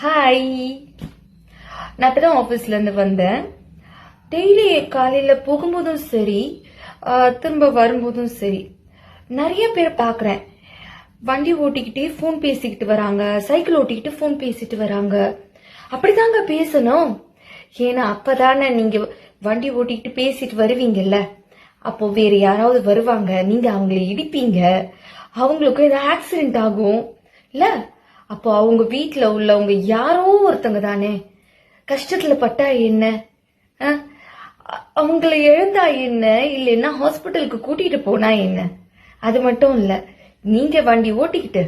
Hi நான் இப்போ தான் ஆஃபீஸ்லேருந்து வந்தேன். டெய்லி காலையில் போகும்போதும் சரி திரும்ப வரும்போதும் சரி நிறைய பேர் பார்க்குறேன். வண்டி ஓட்டிக்கிட்டே ஃபோன் பேசிக்கிட்டு வராங்க சைக்கிள் ஓட்டிக்கிட்டு ஃபோன் பேசிட்டு வராங்க. அப்படிதாங்க பேசணும். ஏன்னா அப்பதானே நீங்க வண்டி ஓட்டிக்கிட்டு பேசிட்டு வருவீங்கல்ல? அப்போ வேற யாராவது வருவாங்க நீங்க அவங்கள இடிப்பீங்க. அவங்களுக்கும் ஏதாவது ஆக்சிடென்ட் ஆகும். இல்லை? அப்போ அவங்க வீட்டில் உள்ளவங்க யாரோ ஒருத்தங்க தானே? கஷ்டத்துல பட்டா என்ன? ஆ? அவங்கள எழுந்தா என்ன? இல்லைன்னா ஹாஸ்பிட்டலுக்கு கூட்டிட்டு போனா என்ன? அது மட்டும் இல்ல நீங்க வண்டி ஓட்டிக்கிட்டு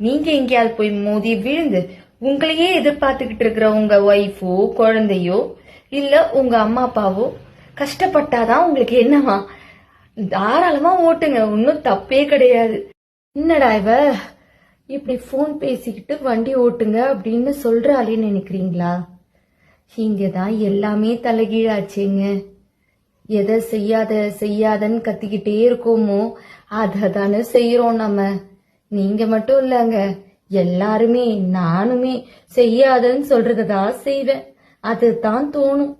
நீங்க எங்கேயாவது போய் மோதி விழுந்து உங்களையே எதிர்பார்த்துக்கிட்டு இருக்கிற உங்க ஒய்ஃபோ குழந்தையோ இல்ல உங்க அம்மா அப்பாவோ கஷ்டப்பட்டாதான் உங்களுக்கு என்னவா? தாராளமா ஓட்டுங்க ஒன்னும் தப்பே கிடையாது. என்னடா இவ? இப்படி ஃபோன் பேசிக்கிட்டு வண்டி ஓட்டுங்க அப்படின்னு சொல்கிறாளே நினைக்கிறீங்களா? இங்கே தான் எல்லாமே தலைகீழாச்சுங்க. எதை செய்யாத செய்யாதன்னு கத்திக்கிட்டே இருக்கோமோ அதை தானே செய்கிறோம் நம்ம. நீங்கள் மட்டும் இல்லைங்க எல்லாருமே நானுமே செய்யாதன்னு தான் செய்வேன். அது தான் தோணும்.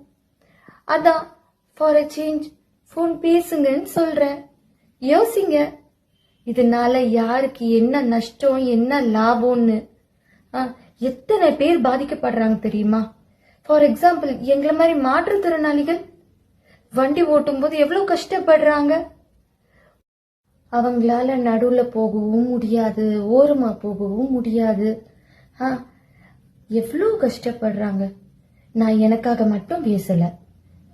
அதான் ஃபார் அ சேஞ்ச் ஃபோன் பேசுங்கன்னு சொல்கிறேன் யோசிங்க இதனால யாருக்கு என்ன நஷ்டம் என்ன லாபம்னு? ஆ, எத்தனை பேர் பாதிக்கப்படுறாங்க தெரியுமா? ஃபார் எக்ஸாம்பிள் எங்களை மாதிரி மாற்றுத்திறனாளிகள் வண்டி ஓட்டும்போது எவ்வளவு கஷ்டப்படுறாங்க? அவங்களால நடுவுல போகவும் முடியாது ஓரமா போகவும் முடியாது. ஆ, எவ்வளவு கஷ்டப்படுறாங்க? நான் எனக்காக மட்டும் பேசல.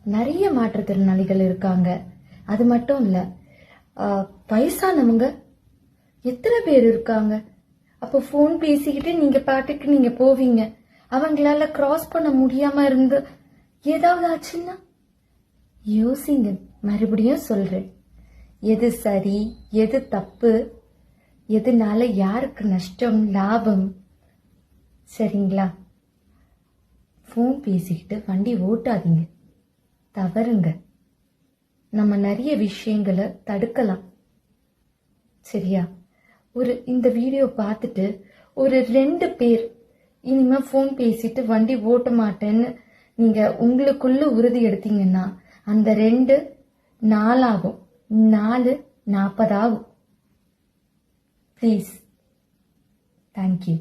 நிறைய மாற்றுத்திறனாளிகள் இருக்காங்க. அது மட்டும் இல்ல வயசானவங்க எத்தனை பேர் இருக்காங்க? அப்போ ஃபோன் பேசிக்கிட்டு நீங்க பாட்டுக்கு நீங்க போவீங்க. அவங்களால கிராஸ் பண்ண முடியாம இருந்து ஏதாவது ஆச்சுன்னா? யோசிங்க. மறுபடியும் சொல்றேன். எது சரி எது தப்பு எதுனால யாருக்கு நஷ்டம் லாபம்? சரிங்களா? ஃபோன் பேசிக்கிட்டு வண்டி ஓட்டாதீங்க. தவறுங்க. நம்ம நிறைய விஷயங்களை தடுக்கலாம். சரியா? ஒரு இந்த வீடியோ பார்த்துட்டு ஒரு ரெண்டு பேர் இனிமே ஃபோன் பேசிட்டு வண்டி ஓட்ட மாட்டேன்னு நீங்க உங்களுக்குள்ள உறுதி எடுத்தீங்கன்னா அந்த ரெண்டு நாலாகும் நாலு நாற்பதாகும் ப்ளீஸ் தேங்க்யூ